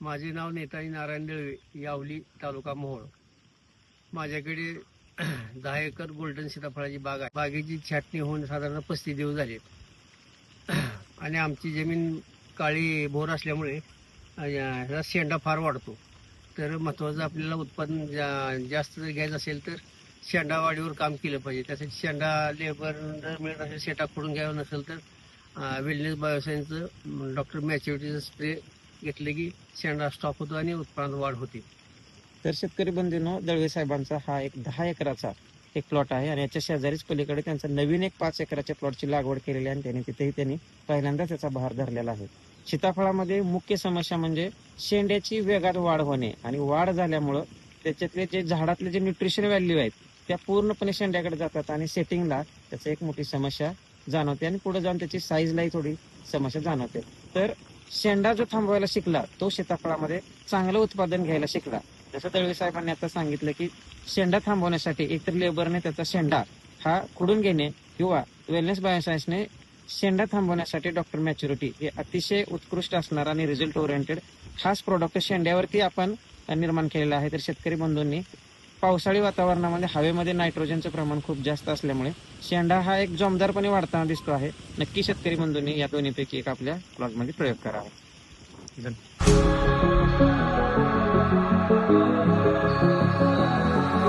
माझे नाव नेताजी नारायण दळवे यावली तालुका मोहोळ. माझ्याकडे दहा एकर गोल्डन सीताफळाची बाग आहे. बागेची छाटणी होऊन साधारण पस्तीस दिवस झाले. आणि आमची जमीन काळी भोर असल्यामुळे ह्याचा शेंडा फार वाढतो. तर महत्त्वाचं आपल्याला उत्पादन जा- जास्त जर घ्यायचं असेल तर शेंडा वाढीवर काम केलं पाहिजे. त्यासाठी शेंडा लेबर जर मिळत असेल शेटा खोडून घ्यावं नसेल तर वेलनेस बायोसायन्सचं डॉक्टर मॅच्युरिटीचं स्प्रे घेतलं की शेंडा स्टॉप होतो आणि उत्पादन वाढ होते. तर शेतकरी बंधूंनो दळवे साहेबांचा हा एक दहा एकराचा एक प्लॉट आहे आणि याच्या शेजारीच पलीकडे त्यांचा नवीन एक पाच एकराच्या प्लॉटची लागवड केलेली आहे आणि त्यांनी तिथेही त्यांनी पहिल्यांदा त्याचा बहार धरलेला आहे. सीताफळामध्ये मुख्य समस्या म्हणजे शेंड्याची वेगात वाढ होणे आणि वाढ झाल्यामुळं त्याच्यातले जे झाडातले जे न्यूट्रिशन व्हॅल्यू आहेत त्या पूर्णपणे शेंड्याकडे जातात आणि सेटिंगला त्याचं एक मोठी समस्या जाणवते आणि पुढे जाऊन त्याची साईजलाही थोडी समस्या जाणवते. तर शेंडा जो थांबवायला शिकला तो सीताफळामध्ये चांगलं उत्पादन घ्यायला शिकला. जसं तळवी साहेबांनी आता सांगितलं की शेंडा थांबवण्यासाठी एकतर लेबरने त्याचा शेंडा हा खुडून घेणे किंवा वेलनेस बायोसायन्सने शेंडा थांबवण्यासाठी डॉक्टर मॅच्युरिटी हे अतिशय उत्कृष्ट असणारा आणि रिझल्ट ओरिएंटेड खास प्रोडक्ट शेंड्यावरती आपण निर्माण केलेला आहे. तर शेतकरी बंधूंनी पावसाळी वातावरणामध्ये हवेमध्ये नायट्रोजनचं प्रमाण खूप जास्त असल्यामुळे शेंडा हा एक जोमदारपणे वाढताना दिसतो आहे. नक्की शेतकरी बंधूंनी या दोन्हीपैकी एक आपल्या प्लॉटमध्ये प्रयोग करावा.